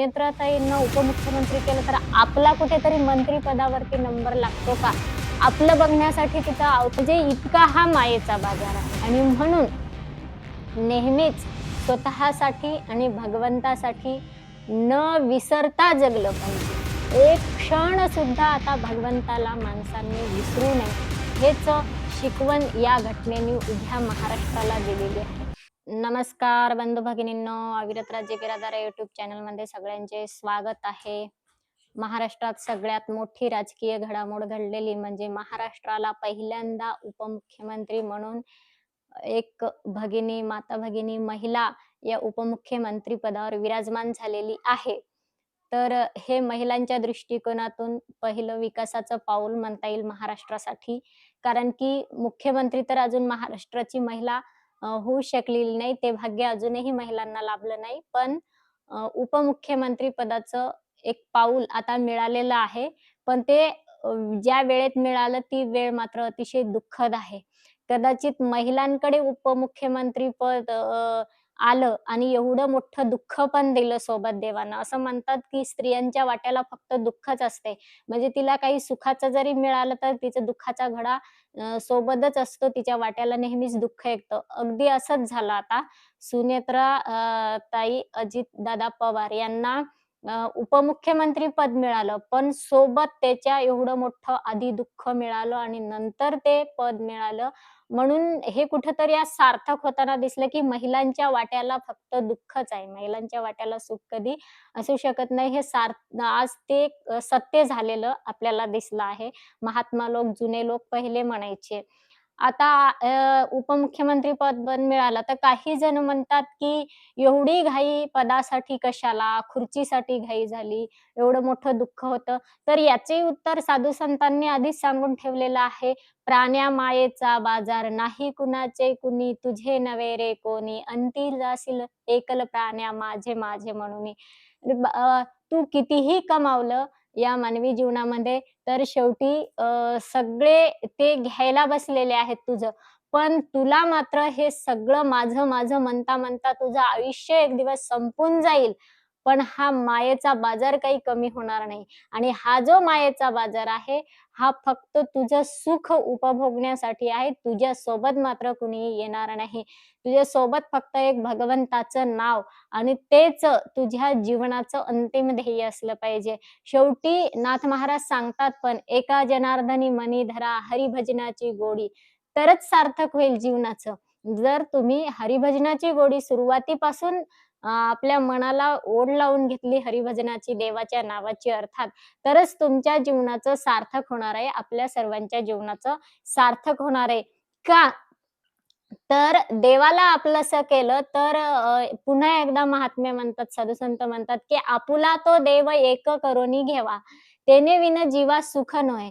सुनेत्राताईंना उपमुख्यमंत्री केलं तर आपला कुठेतरी मंत्रीपदावरती नंबर लागतो का? आपलं बघण्यासाठी तिथं म्हणजे इतका हा मायेचा बाजार आहे. आणि म्हणून नेहमीच स्वतःसाठी आणि भगवंतासाठी न विसरता जगलं पाहिजे. एक क्षण सुद्धा आता भगवंताला माणसांनी विसरू नये. हेच शिकवण या घटनेने उभ्या महाराष्ट्राला दिलेली आहे. नमस्कार बंधू भगिनींनो अविरत राज्य बिरादार युट्यूब चॅनलमध्ये सगळ्यांचे स्वागत आहे. महाराष्ट्रात सगळ्यात मोठी राजकीय घडामोड घडलेली म्हणजे महाराष्ट्राला पहिल्यांदा उपमुख्यमंत्री म्हणून एक भगिनी माता भगिनी महिला या उपमुख्यमंत्री पदावर विराजमान झालेली आहे. तर हे महिलांच्या दृष्टिकोनातून पहिलं विकासाचं पाऊल म्हणता येईल महाराष्ट्रासाठी. कारण की मुख्यमंत्री तर अजून महाराष्ट्राची महिला होऊ शकलेली नाही. ते भाग्य अजूनही महिलांना लाभलं नाही. पण उपमुख्यमंत्री पदाचं एक पाऊल आता मिळालेलं आहे. पण ते ज्या वेळेत मिळालं ती वेळ मात्र अतिशय दुःखद आहे. कदाचित महिलांकडे उपमुख्यमंत्री पद अं, आलं आणि एवढं मोठं दुःख पण दिलं सोबत देवानं. असं म्हणतात की स्त्रियांच्या वाट्याला फक्त दुःखच असते. म्हणजे तिला काही सुखाचं जरी मिळालं तर तिचा दुःखाचा घडा सोबतच असतो. तिच्या वाट्याला नेहमीच दुःख ऐकतं. अगदी असंच झालं आता. सुनेत्रा ताई अजित दादा पवार यांना उपमुख्यमंत्री पद मिळालं पण सोबत त्याच्या एवढं मोठं आधी दुःख मिळालं आणि नंतर ते पद मिळालं. म्हणून हे कुठंतरी आज सार्थक होताना दिसलं की महिलांच्या वाट्याला फक्त दुःखच आहे. महिलांच्या वाट्याला सुख कधी असू शकत नाही. हे सार्थ आज ते सत्य झालेलं आपल्याला दिसलं आहे. महात्मा लोक जुने लोक पहिले म्हणायचे आता उपमुख्यमंत्री पद पण मिळालं. तर काही जण म्हणतात की एवढी घाई पदासाठी कशाला खुर्चीसाठी घाई झाली एवढं मोठं दुःख होतं. तर याचे उत्तर साधू संतांनी आधीच सांगून ठेवलेलं आहे. प्राण्या मायेचा बाजार नाही कुणाचे कुणी तुझे नवे रे कोणी. अंती जाशील एकल प्राण्या माझे माझे म्हणून. तू कितीही कमावलं या मानवी जीवनामध्ये तर शेवटी सगळे ते घ्यायला बसलेले आहेत तुझं. पण तुला मात्र हे सगळं माझं माझं म्हणता म्हणता तुझं आयुष्य एक दिवस संपून जाईल. पण हा मायेचा बाजार काही कमी होणार नाही. आणि हा जो मायेचा बाजार आहे हा फक्त तुझं सुख उपभोगण्यासाठी आहे. तुझ्या सोबत मात्र कुणी येणार नाही. तुझ्या सोबत फक्त एक भगवंताचं नाव आणि तेच तुझ्या जीवनाचं अंतिम ध्येय असलं पाहिजे. शेवटी नाथ महाराज सांगतात पण एका जनार्दनी मनी धरा हरिभजनाची गोडी. तरच सार्थक होईल जीवनाचं. जर तुम्ही हरिभजनाची गोडी सुरुवातीपासून आपल्या मनाला ओढ लावून घेतली हरिभजनाची देवाच्या नावाची अर्थात तरच तुमच्या जीवनाचं सार्थक होणार आहे आपल्या सर्वांच्या जीवनाचं सार्थक होणार आहे. का? तर देवाला आपलंसं केलं तर पुन्हा एकदा महात्मे म्हणतात साधू म्हणतात की आपुला तो देव एक करून घेवा. तेने विन जीवा सुख नये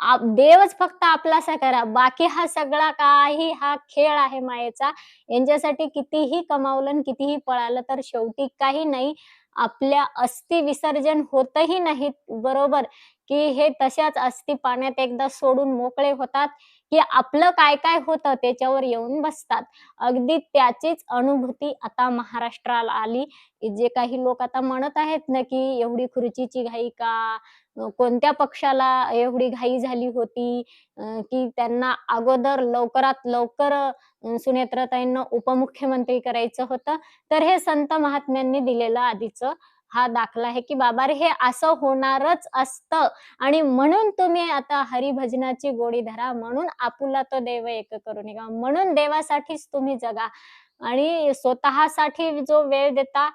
देवच फक्त आपलासा करा. बाकी हा सगळा काही हा खेळ आहे मायेचा. यांच्यासाठी कितीही कमावलं आणि कितीही पळालं तर शेवटी काही नाही. आपल्या अस्थि विसर्जन होतही नाहीत बरोबर? की हे तशाच अस्थि पाण्यात एकदा सोडून मोकळे होतात की आपलं काय काय होतं त्याच्यावर येऊन बसतात. अगदी त्याचीच अनुभूती आता महाराष्ट्राला आली. जे काही लोक आता म्हणत आहेत ना की एवढी खुर्चीची घाई का? कोणत्या पक्षाला एवढी घाई झाली होती? की त्यांना अगोदर लवकरात लवकर सुनेत्रताईंना उपमुख्यमंत्री करायचं होतं? तर हे संत महात्म्यांनी दिलेलं आधीच हा दाखला आहे की बाबा रे हे असं होणारच असतं. आणि म्हणून तुम्ही आता हरिभजनाची गोडी धरा म्हणून आपुला तो देव एक करून निघा म्हणून देवासाठीच तुम्ही जगा. आणि स्वतःसाठी जो वेळ देता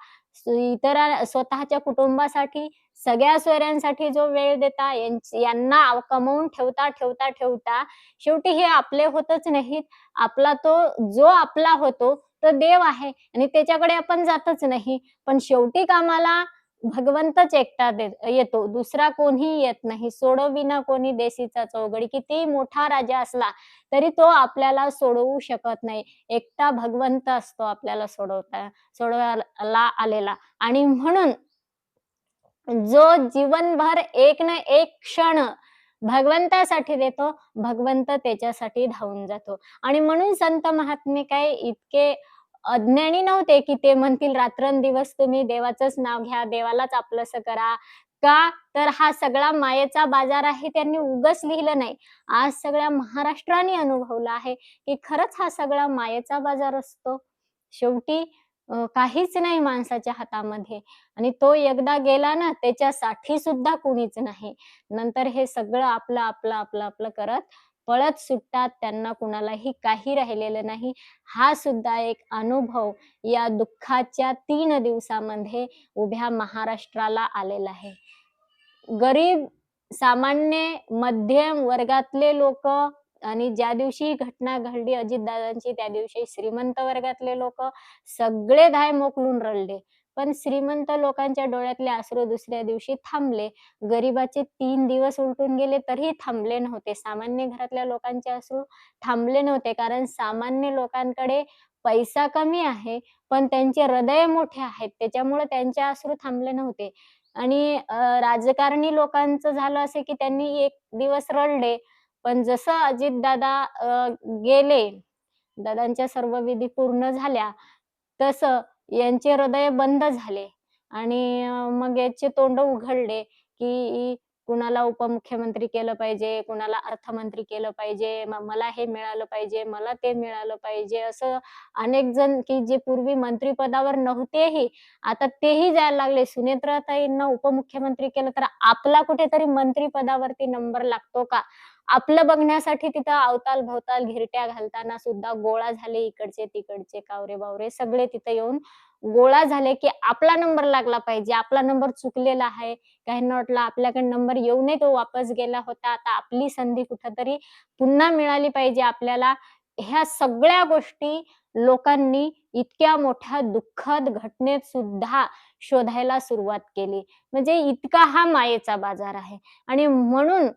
इतर स्वतःच्या कुटुंबासाठी सगळ्या सोयऱ्यांसाठी जो वेळ देता यांना कमवून ठेवता ठेवता ठेवता शेवटी हे आपले होतच नाहीत. आपला तो जो आपला होतो तो देव आहे. आणि त्याच्याकडे आपण जातच नाही. पण शेवटी कामाला भगवंतच एकटा देत- येतो. दुसरा कोणी येत नाही. सोडविना कोणी देशीचा चौघडी किती मोठा राजा असला तरी तो आपल्याला सोडवू शकत नाही. एकटा भगवंत असतो आपल्याला सोडवता सोडवायला आलेला. आणि म्हणून जो जीवनभर एक ना एक क्षण भगवंतासाठी देतो भगवंत त्याच्यासाठी धावून जातो. आणि म्हणून संत महात्मे काय इतके अज्ञानी नव्हते की ते म्हणतील रात्रंदिवस तुम्ही देवाचंच नाव घ्या देवालाच आपलंसं करा. का? तर हा सगळा मायेचा बाजार आहे त्यांनी उगच लिहिलं नाही. आज सगळ्या महाराष्ट्राने अनुभवला आहे की खरंच हा सगळा मायेचा बाजार असतो. शेवटी काहीच नाही माणसाच्या हातामध्ये आणि तो एकदा गेला ना त्याच्यासाठी सुद्धा कुणीच नाही. नंतर हे सगळं आपलं आपलं आपलं आपलं करत पळत सुटतात त्यांना कुणालाही काही राहिलेलं नाही. हा सुद्धा एक अनुभव या दुःखाच्या तीन दिवसामध्ये उभ्या महाराष्ट्राला आलेला आहे. गरीब सामान्य मध्यम वर्गातले लोक आणि ज्या दिवशी घटना घडली अजितदादांची त्या दिवशी श्रीमंत वर्गातले लोक सगळे धाय मोकलून रडले. पण श्रीमंत लोकांच्या डोळ्यातले अश्रू दुसऱ्या दिवशी थांबले. गरिबाचे तीन दिवस उलटून गेले तरीही थांबले नव्हते. सामान्य घरातल्या लोकांचे अश्रू थांबले नव्हते कारण सामान्य लोकांकडे पैसा कमी आहे पण त्यांचे हृदय मोठे आहेत. त्याच्यामुळे त्यांचे अश्रू थांबले नव्हते. आणि राजकारणी लोकांचं झालं असे की त्यांनी एक दिवस रडले. पण जसं अजित दादा गेले दादांच्या सर्व विधी पूर्ण झाल्या तसं यांचे हृदय बंद झाले आणि मग याचे तोंड उघडले की कुणाला उपमुख्यमंत्री केलं पाहिजे कुणाला अर्थमंत्री केलं पाहिजे मला हे मिळालं पाहिजे मला ते मिळालं पाहिजे असं अनेक जण की जे पूर्वी मंत्रीपदावर नव्हतेही आता तेही जायला लागले. सुनेत्राताईंना उपमुख्यमंत्री केलं तर आपला कुठेतरी मंत्रीपदावरती नंबर लागतो का? आपलं बघण्यासाठी तिथं अवताल भवताल घिरट्या घालताना सुद्धा गोळा झाले इकडचे तिकडचे कावरे बावरे सगळे तिथे येऊन गोळा झाले की आपला नंबर लागला पाहिजे. आपला नंबर चुकलेला आहे. काहींना वाटलं आपल्याकडे नंबर येऊ नये तो वापस गेला होता. आता आपली संधी कुठंतरी पुन्हा मिळाली पाहिजे आपल्याला. ह्या सगळ्या गोष्टी लोकांनी इतक्या मोठ्या दुःखद घटनेत सुद्धा शोधायला सुरुवात केली. म्हणजे इतका हा मायेचा बाजार आहे. आणि म्हणून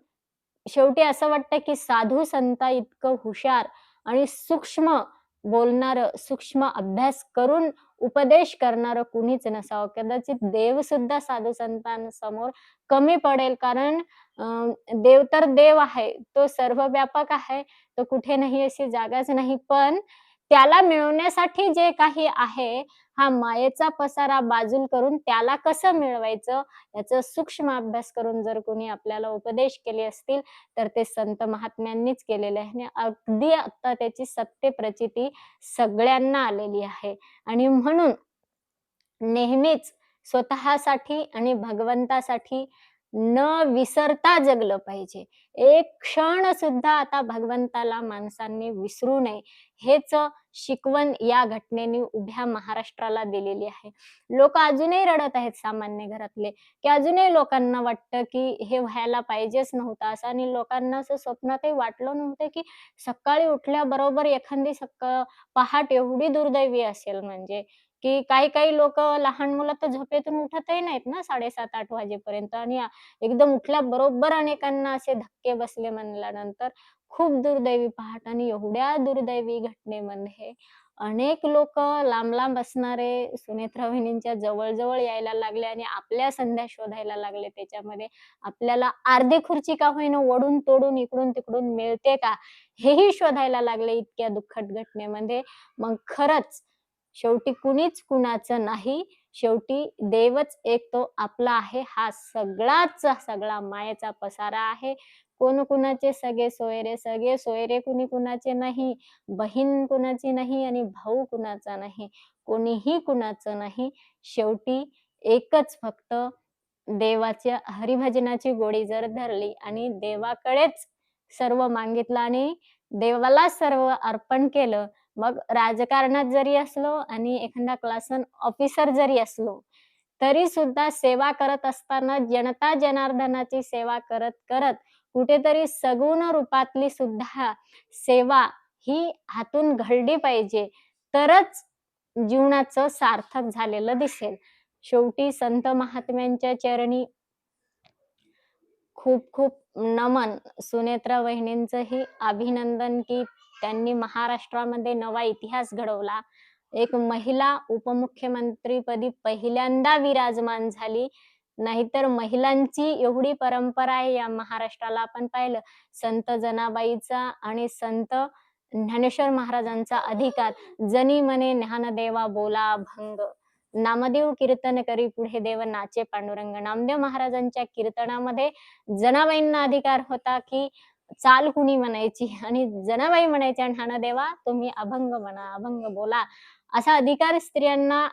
शेवटी असं वाटतं की साधू संता इतकं हुशार आणि सूक्ष्म बोलणारं सूक्ष्म अभ्यास करून उपदेश करणारं कुणीच नसावं. कदाचित देव सुद्धा साधू संतांसमोर कमी पडेल. कारण अं, देव तर देव आहे. तो सर्व व्यापक आहे. तो कुठे नाही अशी जागाच नाही. पण त्याला मिळवण्यासाठी जे काही आहे हा मायेचा पसारा बाजूल करून त्याला कसं मिळवायचं याचा सूक्ष्म अभ्यास करून जर कोणी आपल्याला उपदेश केले असतील तर ते संत महात्म्यांनीच केलेले आहे. आणि अगदी आता त्याची सत्य प्रचिती सगळ्यांना आलेली आहे. आणि म्हणून नेहमीच स्वतःसाठी आणि भगवंतासाठी न विसरता जगलं पाहिजे. एक क्षण सुद्धा आता भगवंताला माणसांनी विसरू नये. हेच शिकवण या घटनेने उभ्या महाराष्ट्राला दिलेली आहे. लोक अजूनही रडत आहेत सामान्य घरातले. की अजूनही लोकांना वाटतं की हे व्हायला पाहिजेच नव्हतं असं. आणि लोकांना असं स्वप्नातही वाटलं नव्हतं की सकाळी उठल्याबरोबर एखादी सकाळ पहाट एवढी दुर्दैवी असेल म्हणजे. की काही काही लोक लहान मुलं तर झोपेतून उठतही नाहीत ना साडेसात आठ वाजेपर्यंत. आणि एकदम उठल्या बरोबर अनेकांना असे धक्के बसले म्हणल्यानंतर. खूप दुर्दैवी पहाट आणि एवढ्या दुर्दैवी घटनेमध्ये अनेक लोक लांब लांब असणारे सुनेत्रा वहिनींच्या जवळजवळ यायला लागले आणि आपल्या संध्या शोधायला लागले. त्याच्यामध्ये आपल्याला अर्धी खुर्ची का होईना ओढून तोडून इकडून तिकडून मिळते का हेही शोधायला लागले इतक्या दुःखद घटनेमध्ये. मग खरंच शेवटी कुणीच कुणाचं नाही शेवटी देवच एक तो आपला आहे. हा सगळाच सगळा मायेचा पसारा आहे. कोण कुणाचे सगळे सोयरे सगळे सोयरे कुणी कुणाचे नाही बहीण कुणाची नाही आणि भाऊ कुणाचा नाही कोणीही कुणाचं नाही. शेवटी एकच फक्त देवाच्या हरिभजनाची गोडी जर धरली आणि देवाकडेच सर्व मागितलं आणि देवाला सर्व अर्पण केलं मग राजकारणात जरी असलो आणि एखादा क्लास ऑफिसर जरी असलो तरी सुद्धा सेवा करत असताना जनता जनार्दनाची सेवा करत करत कुठेतरी सगुण रूपातली सुद्धा सेवा ही हातून घडली पाहिजे. तरच जीवनाचं सार्थक झालेलं दिसेल. शेवटी संत महात्म्यांच्या चरणी खूप खूप नमन. सुनेत्रा वहिनींचंही अभिनंदन की त्यांनी महाराष्ट्रामध्ये नवा इतिहास घडवला. एक महिला उपमुख्यमंत्रीपदी पहिल्यांदा विराजमान झाली. नाहीतर महिलांची एवढी परंपरा आहे या महाराष्ट्राला आपण पाहिलं. संत जनाबाईचा आणि संत ज्ञानेश्वर महाराजांचा अधिकार. जनी मने ज्ञानदेवा बोला भंग. नामदेव कीर्तन करी पुढे देव नाचे पांडुरंग. नामदेव महाराजांच्या कीर्तनामध्ये जनाबाईंना अधिकार होता की चाल कुणी म्हणायची? आणि जनाबाई म्हणायच्या ज्ञानदेवा तुम्ही अभंग म्हणा अभंग बोला. असा अधिकार स्त्रियांना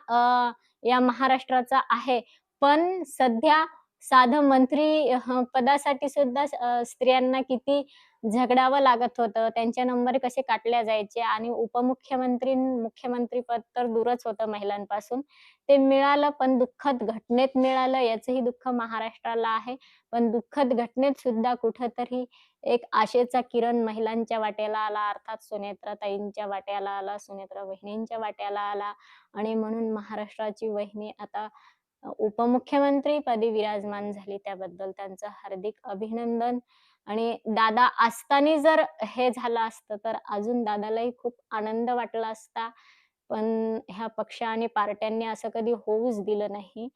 या महाराष्ट्राचा आहे. पण सध्या साधं मंत्री पदासाठी सुद्धा स्त्रियांना किती झगडावं लागत होतं त्यांचे नंबर कसे काटल्या जायचे आणि उपमुख्यमंत्री मुख्यमंत्री पद तर दूरच होतं महिलांपासून. ते मिळालं पण दुःखद घटनेत मिळालं याचंही दुःख महाराष्ट्राला आहे. पण दुःखद घटनेत सुद्धा कुठंतरी एक आशेचा किरण महिलांच्या वाट्याला आला अर्थात सुनेत्रा ताईंच्या वाट्याला आला सुनेत्रा वहिनींच्या वाट्याला आला. आणि म्हणून महाराष्ट्राची वहिनी आता उपमुख्यमंत्रीपदी उपमुख्यमंत्री पदी विराजमान झाली त्याबद्दल त्यांचं हार्दिक अभिनंदन. आणि दादा असताना जर हे झालं असतं तर अजून दादालाही खूप आनंद वाटला असता. पण ह्या पक्ष आणि पार्ट्यांनी असं कधी होऊच दिलं नाही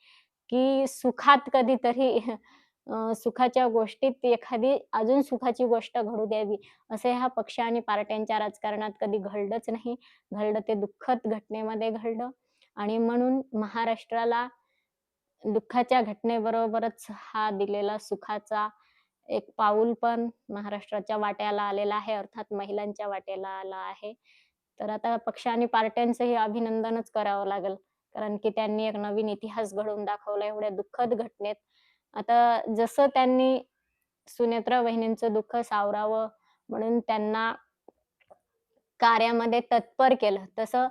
की सुखात कधीतरी सुखाच्या गोष्टीत एखादी अजून सुखाची गोष्ट घडू द्यावी असं ह्या पक्ष आणि पार्ट्यांच्या राजकारणात कधी घडलंच नाही. घडलं ते दुःखद घटनेमध्ये घडलं. आणि म्हणून महाराष्ट्राला दुःखाच्या घटनेबरोबरच हा दिलेला सुखाचा एक पाऊल पण महाराष्ट्राच्या वाट्याला आलेला आहे अर्थात महिलांच्या वाट्याला आला आहे. तर आता पक्ष आणि पार्ट्यांचंही अभिनंदनच करावं लागेल कारण की त्यांनी एक नवीन इतिहास घडवून दाखवला एवढ्या दुःखद घटनेत. आता जसं त्यांनी सुनेत्रा वहिनींचं दुःख सावरावं म्हणून त्यांना कार्यामध्ये तत्पर केलं तसं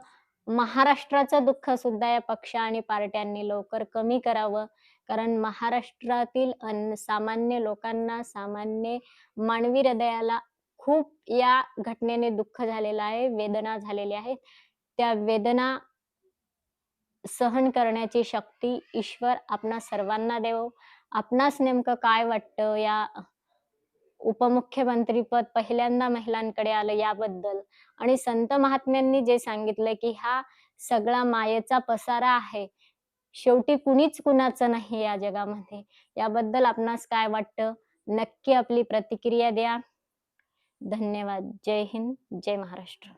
महाराष्ट्राचं दुःख सुद्धा या पक्ष आणि पार्ट्यांनी लवकर कमी करावं. कारण महाराष्ट्रातील अन सामान्य लोकांना सामान्य मानवी हृदयाला खूप या घटनेने दुःख झालेलं आहे वेदना झालेल्या आहेत. त्या वेदना सहन करण्याची शक्ती ईश्वर आपणा सर्वांना देवो. आपणास नेमकं काय वाटतं या उपमुख्यमंत्रीपद पहिल्यांदा महिलांकडे आलं याबद्दल. आणि संत महात्म्यांनी जे सांगितलं की हा सगळा मायेचा पसारा आहे शेवटी कुणीच कुणाचं नाही या जगामध्ये. याबद्दल आपणास काय वाटतं? नक्की आपली प्रतिक्रिया द्या. धन्यवाद. जय हिंद. जय महाराष्ट्र.